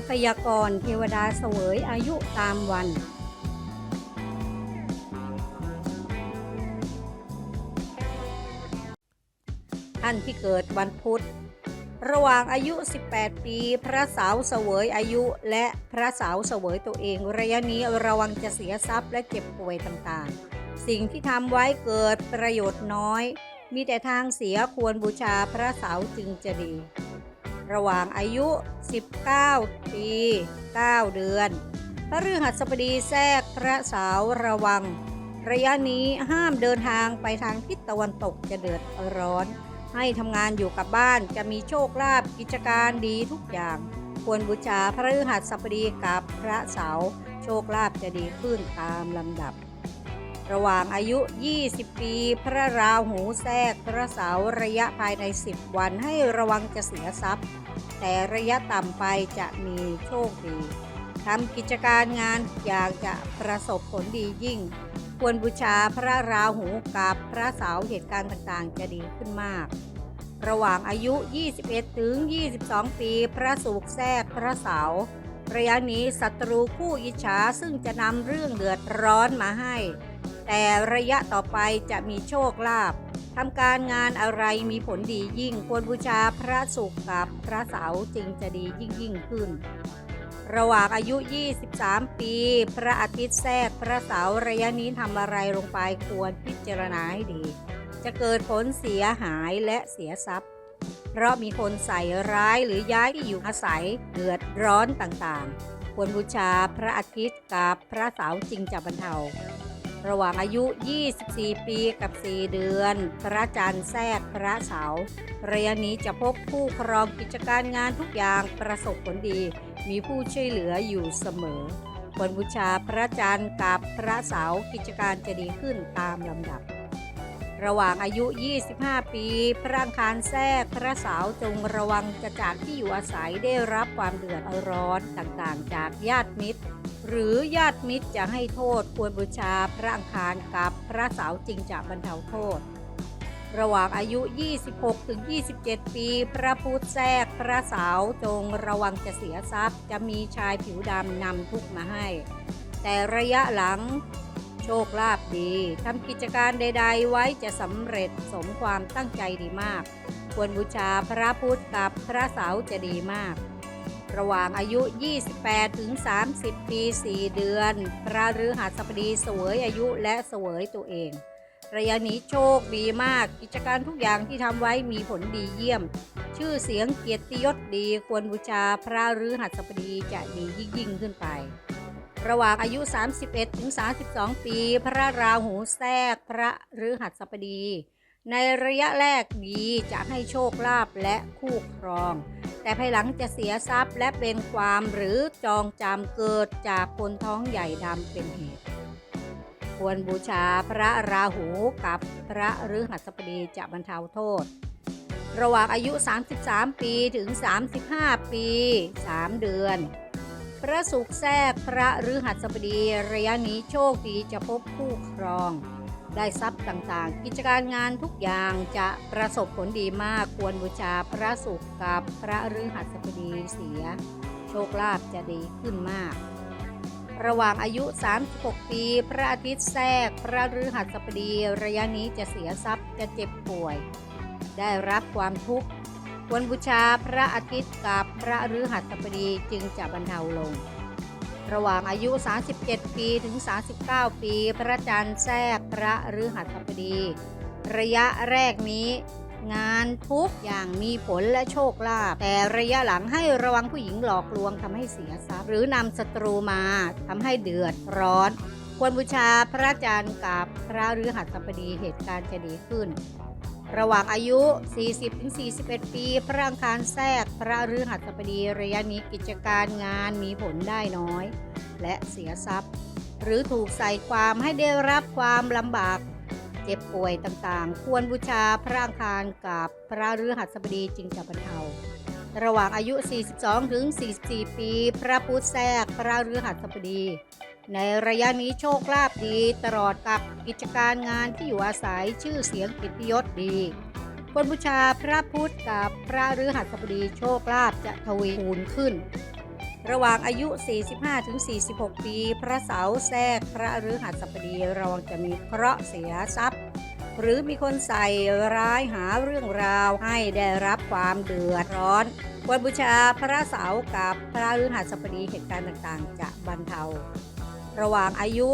ำพยากรณ์เทวดาเสวยอายุตามวัน ท่านที่เกิดวันพุธ ระหว่างอายุ 18 ปี พระสาวเสวยอายุและพระสาวเสวยตัวเองระยะนี้ระวังจะเสียทรัพย์และเจ็บป่วยต่างๆ สิ่งที่ทำไว้เกิดประโยชน์น้อย มีแต่ทางเสียควรบูชาพระสาวจึงจะดี ระหว่างอายุ 19 ปี 9 เดือน พระฤหัสบดีแทรกพระเสาระวัง ระยะนี้ห้ามเดินทางไปทางทิศตะวันตกจะเดือดร้อน ให้ทำงานอยู่กับบ้านจะมีโชคลาภกิจการดีทุกอย่าง ควรบูชาพระฤหัสบดีกับพระเสาร์โชคลาภจะดีขึ้นตามลำดับระหว่างอายุ 20 ปี พระราหูแทรกพระเสาร์ระยะภายใน 10 วันให้ระวังจะเสียทรัพย์ แต่ระยะต่ำไปจะมีโชคดีทำกิจการงานอยากจะประสบผลดียิ่ง ควรบูชาพระราหูกับพระเสาเหตุการณ์ต่างๆ จะดีขึ้นมาก ระหว่างอายุ 21 ถึง 22 ปี พระศุกร์แทรกพระเสาระยะนี้ศัตรูคู่อิจฉาซึ่งจะนำเรื่องเดือดร้อนมาให้ แต่ระยะต่อไปจะมีโชคลาภ ทำการงานอะไรมีผลดียิ่ง ควรบูชาพระศุกร์กับพระเสาร์จึงจะดียิ่งยิ่งขึ้น ระหว่างอายุ 23 ปี พระอาทิตย์แทรกพระเสาร์ระยะนี้ทำอะไรลงไปควรพิจารณาให้ดี จะเกิดผลเสียหายและเสียทรัพย์ เพราะมีคนใส่ร้ายหรือย้ายที่อยู่อาศัยเดือดร้อนต่างๆ ควรบูชาพระอาทิตย์กับพระเสาร์จึงจะบรรเทา ระหว่างอายุ 24 ปีกับ 4 เดือน พระจันทร์แทรกพระเสาร์ระยะนี้จะพบผู้ครองกิจการงานทุกอย่างประสบผลดี มีผู้ช่วยเหลืออยู่เสมอควรบูชาพระจันทร์กับพระเสาร์กิจการจะดีขึ้นตามลำดับ ระหว่างอายุ 25 ปี พระอังคารแทรกพระเสาร์จงระวังจะจากที่อยู่อาศัยได้รับความเดือดร้อนต่างๆ จากญาติมิตร หรือญาติมิตรจะให้โทษควรบูชาพระอังคารกับพระเสาร์จึงจะบรรเทาโทษ ระหว่างอายุ 26ถึง27 ปี พระพุธแทรกพระเสาร์จงระวังจะเสียทรัพย์ จะมีชายผิวดำนำทุกมาให้ แต่ระยะหลังโชคลาภดีทำกิจการใด ๆ ไว้จะสำเร็จสมความตั้งใจดีมาก ควรบูชาพระพุธกับพระเสาร์จะดีมาก ระหว่างอายุ 28 ถึง 30 ปี 4 เดือน พระฤหัสบดีเสวยอายุและเสวยตัวเอง ระยะนี้โชคดีมาก กิจการทุกอย่างที่ทำไว้มีผลดีเยี่ยม ชื่อเสียงเกียรติยศดีควรบูชาพระฤหัสบดีจะดียิ่งยิ่งขึ้นไป ระหว่างอายุ 31 ถึง 32 ปี พระราหูแทรกพระฤหัสบดี ในระยะแรกดีจะให้โชคลาภและคู่ครอง แต่ภายหลังจะเสียทรัพย์และเป็นความหรือจองจำเกิดจากคนท้องใหญ่ดำเป็นเหตุ ควรบูชาพระราหูกับพระฤหัสบดีจะบรรเทาโทษ ระหว่างอายุ 33 ปีถึง 35 ปี 3 เดือน พระศุกร์แทรกพระฤหัสบดีระยะนี้โชคดีจะพบคู่ครอง ได้ทรัพย์ต่างๆ กิจการงานทุกอย่างจะประสบผลดีมากควรบูชาพระศุกร์กับพระฤหัสบดีเสีย โชคลาภจะดีขึ้นมาก ระหว่างอายุ 36 ปี พระอาทิตย์แทรก พระฤหัสบดีระยะนี้จะเสียทรัพย์จะเจ็บป่วย ได้รับความทุกข์ควรบูชาพระอาทิตย์กับพระฤหัสบดีจึงจะบรรเทาลง ระหว่างอายุ 37 ปีถึง 39 ปี พระจันทร์แทรกพระฤหัสบดี ระยะแรกนี้ งานทุกอย่างมีผลและโชคลาภแต่ระยะหลังให้ระวังผู้หญิงหลอกลวงทำให้เสียทรัพย์ หรือนำศัตรูมาทำให้เดือดร้อน ควรบูชาพระจันทร์กับพระฤหัสบดีเหตุการณ์จะดีขึ้น ระหว่างอายุ 40-41 ปี พระอังคารแทรก พระฤหัสบดีระยะนี้กิจการงานมีผลได้น้อย และเสียทรัพย์ หรือถูกใส่ความให้ได้รับความลำบาก เจ็บป่วยต่างๆ ควรบูชาพระอังคารกับพระฤหัสบดีจึงจะบรรเทาระหว่างอายุ 42ถึง44 ปี พระพุธแทรก พระฤหัสบดี ในระยะนี้โชคลาภดีตลอดกับกิจการงานที่อยู่อาศัยชื่อเสียงกิติยศดีควรบูชาพระพุทธกับพระฤหัสบดีโชคลาภจะทวีคูณขึ้น ระหว่างอายุ 45-46 ปี พระเสาแทรกพระฤหัสบดีระวังจะมีเคราะห์เสียทรัพย์ หรือมีคนใส่ร้ายหาเรื่องราวให้ได้รับความเดือดร้อนควรบูชาพระเสากับพระฤหัสบดีเหตุการณ์ต่างๆ จะบรรเทา ระหว่างอายุ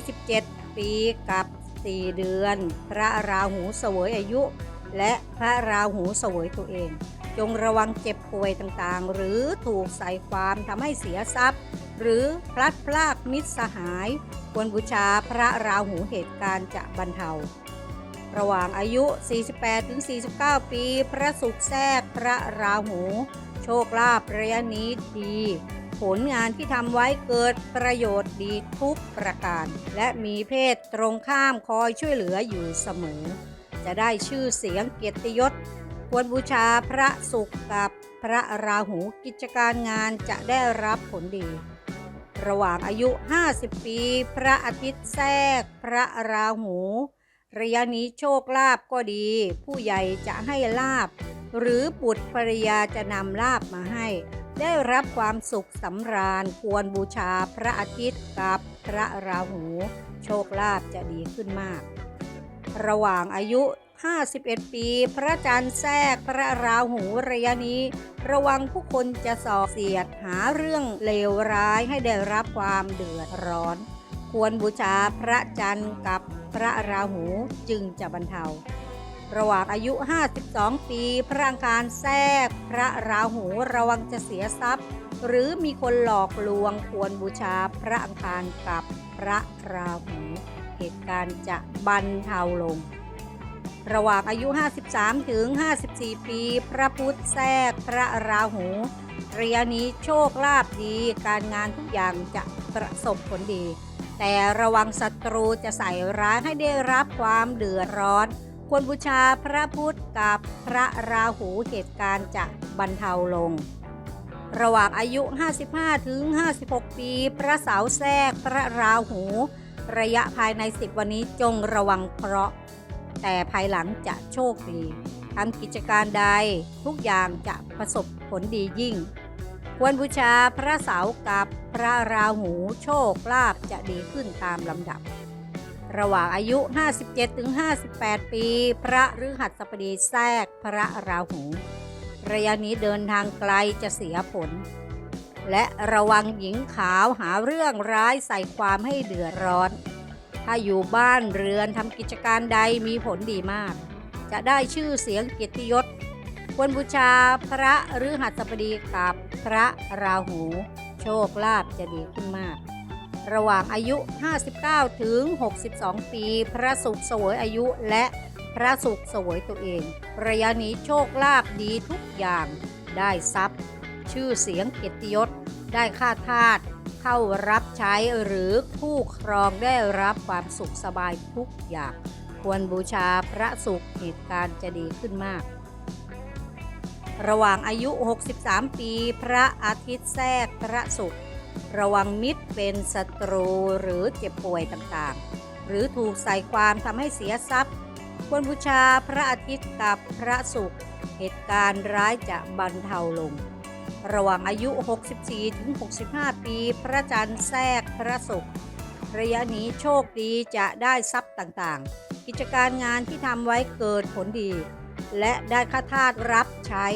47 ปีกับ 4 เดือน พระราหูเสวยอายุ และพระราหูเสวยตัวเอง จงระวังเจ็บป่วยต่างๆ หรือถูกใส่ความทำให้เสียทรัพย์ หรือพลัดพรากมิตรสหาย ควรบูชาพระราหูเหตุการณ์จะบรรเทาระหว่างอายุ 48-49 ปี พระศุกร์แทรกพระราหู โชคลาภระยะนี้ดี ผลงานที่ทำไว้เกิดประโยชน์ดีทุกประการ และมีเพศตรงข้ามคอยช่วยเหลืออยู่เสมอ จะได้ชื่อเสียงเกียรติยศ ควรบูชาพระศุกร์กับพระราหูกิจการงานจะได้รับผลดี ระหว่างอายุ 50 ปี พระอาทิตย์แทรก พระราหู ระยะนี้โชคลาภก็ดี ผู้ใหญ่จะให้ลาบ หรือบุตรภรรยาจะนำลาบมาให้ ได้รับความสุขสำราญควรบูชาพระอาทิตย์กับพระราหู โชคลาภจะดีขึ้นมาก ระหว่างอายุ 51 ปี พระจันทร์แทรกพระราหูระยะนี้ ระวังผู้คนจะสอบเสียดหาเรื่องเลวร้ายให้ได้รับความเดือดร้อน ควรบูชาพระจันทร์กับพระราหูจึงจะบรรเทา ระหว่างอายุ 52 ปี พระอังคารแทรก พระราหูระวังจะเสียทรัพย์ หรือมีคนหลอกลวงควรบูชาพระอังคารกับพระราหูเหตุการณ์จะบรรเทาลง ระหว่างอายุ 53 ถึง 54 ปี พระพุธแทรก พระราหูระยะนี้โชคลาภดี การงานทุกอย่างจะประสบผลดี แต่ระวังศัตรูจะใส่ร้ายให้ได้รับความเดือดร้อน ควรบูชาพระพุทธกับพระราหูเหตุการณ์จะบรรเทาลง ระหว่างอายุ 55 ถึง 56 ปี พระเสาร์แทรกพระราหู ระยะภายใน 10 วันนี้จงระวังเคราะห์แต่ภายหลังจะโชคดีทำกิจการใดทุกอย่างจะประสบผลดียิ่ง ควรบูชาพระเสากับพระราหูโชคลาภจะดีขึ้นตามลำดับ ระหว่างอายุ 57-58 ปี พระฤหัสบดีแทรกพระราหู ระยะนี้เดินทางไกลจะเสียผล และระวังหญิงขาวหาเรื่องร้ายใส่ความให้เดือดร้อน ถ้าอยู่บ้านเรือนทำกิจการใดมีผลดีมาก จะได้ชื่อเสียงเกียรติยศ ควรบูชาพระฤหัสบดีกับพระราหู โชคลาภจะดีขึ้นมาก ระหว่างอายุ 59 ถึง 62 ปี พระศุกร์เสวยอายุและพระศุกร์เสวยตัวเอง ระยะนี้โชคลาภดีทุกอย่าง ได้ทรัพย์ ชื่อเสียงเกียรติยศ ได้ค่าทาสเข้ารับใช้หรือคู่ครองได้รับความสุขสบายทุกอย่าง ควรบูชาพระศุกร์เหตุการณ์จะดีขึ้นมาก ระหว่างอายุ 63 ปี พระอาทิตย์แทรกพระศุก ระวังมิตรเป็นศัตรูหรือเจ็บป่วยต่างๆ หรือถูกใส่ความทำให้เสียทรัพย์ ควรบูชาพระอาทิตย์กับพระศุกร์เหตุการณ์ร้ายจะบรรเทาลง ระหว่างอายุ 64-65 ปี พระจันทร์แทรกพระศุกร์ระยะนี้โชคดีจะได้ทรัพย์ต่างๆ กิจการงานที่ทำไว้เกิดผลดี และได้ค่าทาสรับใช้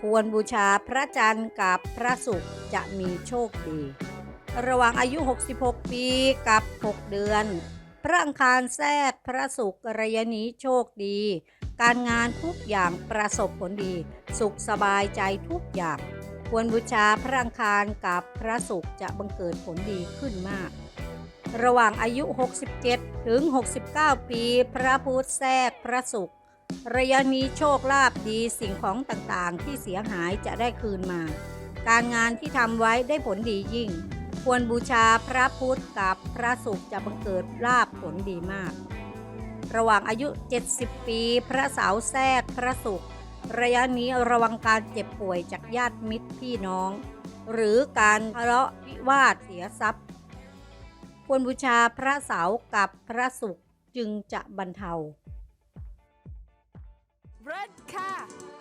ควรบูชาพระจันทร์กับพระศุกร์จะมีโชคดี ระหว่างอายุ 66 ปีกับ 6 เดือน พระอังคารแทรกพระศุกร์ระยะนี้โชคดี การงานทุกอย่างประสบผลดี สุขสบายใจทุกอย่าง ควรบูชาพระอังคารกับพระศุกร์จะบังเกิดผลดีขึ้นมาก ระหว่างอายุ 67 ถึง 69 ปี พระพุธแทรกพระศุกร์ ระยะนี้โชคลาภดีสิ่งของต่างๆ ที่เสียหายจะได้คืนมา การงานที่ทำไว้ได้ผลดียิ่ง ควรบูชาพระพุทธกับพระศุกร์จะบังเกิดลาภผลดีมาก ระหว่างอายุ 70 ปี พระเสาร์แทรกพระศุกร์ระยะนี้ระวังการเจ็บป่วยจากญาติมิตรพี่น้อง หรือการทะเลาะวิวาทเสียทรัพย์ ควรบูชาพระเสากับพระศุกร์จึงจะบรรเทา เร